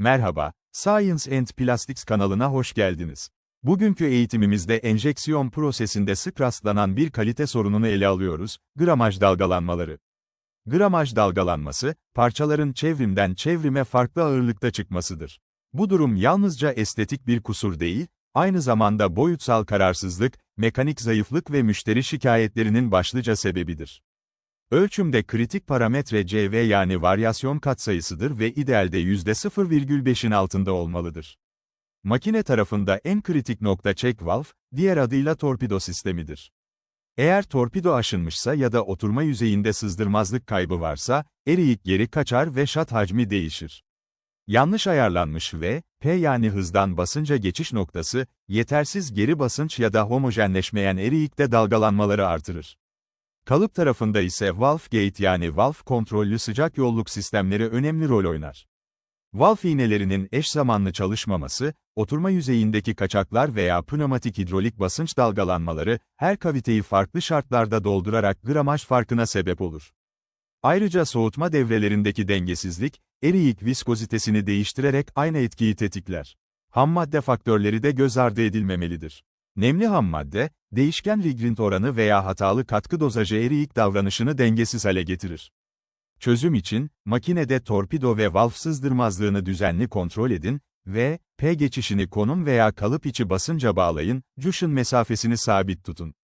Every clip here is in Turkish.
Merhaba, Science and Plastics kanalına hoş geldiniz. Bugünkü eğitimimizde enjeksiyon prosesinde sık rastlanan bir kalite sorununu ele alıyoruz, gramaj dalgalanmaları. Gramaj dalgalanması, parçaların çevrimden çevrime farklı ağırlıkta çıkmasıdır. Bu durum yalnızca estetik bir kusur değil, aynı zamanda boyutsal kararsızlık, mekanik zayıflık ve müşteri şikayetlerinin başlıca sebebidir. Ölçümde kritik parametre CV yani varyasyon katsayısıdır ve idealde %0,5'in altında olmalıdır. Makine tarafında en kritik nokta check valve, diğer adıyla torpido sistemidir. Eğer torpido aşınmışsa ya da oturma yüzeyinde sızdırmazlık kaybı varsa, eriyik geri kaçar ve şat hacmi değişir. Yanlış ayarlanmış ve, P yani hızdan basınca geçiş noktası, yetersiz geri basınç ya da homojenleşmeyen eriyikte dalgalanmaları artırır. Kalıp tarafında ise valve gate yani valve kontrollü sıcak yolluk sistemleri önemli rol oynar. Valve iğnelerinin eş zamanlı çalışmaması, oturma yüzeyindeki kaçaklar veya pneumatik hidrolik basınç dalgalanmaları, her kaviteyi farklı şartlarda doldurarak gramaj farkına sebep olur. Ayrıca soğutma devrelerindeki dengesizlik, eriyik viskozitesini değiştirerek aynı etkiyi tetikler. Ham madde faktörleri de göz ardı edilmemelidir. Nemli ham madde, değişken Rigrint oranı veya hatalı katkı dozajı eriyik davranışını dengesiz hale getirir. Çözüm için, makinede torpido ve valve sızdırmazlığını düzenli kontrol edin ve P geçişini konum veya kalıp içi basınca bağlayın, Cushion mesafesini sabit tutun.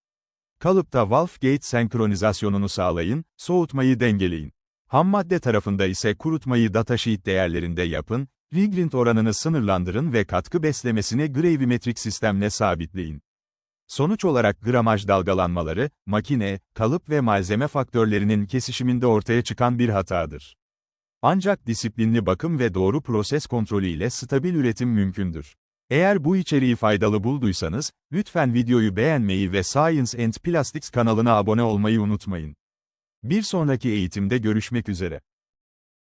Kalıpta valve gate senkronizasyonunu sağlayın, soğutmayı dengeleyin. Ham madde tarafında ise kurutmayı datasheet değerlerinde yapın, Rigrint oranını sınırlandırın ve katkı beslemesini gravimetrik sistemle sabitleyin. Sonuç olarak gramaj dalgalanmaları, makine, kalıp ve malzeme faktörlerinin kesişiminde ortaya çıkan bir hatadır. Ancak disiplinli bakım ve doğru proses kontrolü ile stabil üretim mümkündür. Eğer bu içeriği faydalı bulduysanız, lütfen videoyu beğenmeyi ve Science and Plastics kanalına abone olmayı unutmayın. Bir sonraki eğitimde görüşmek üzere.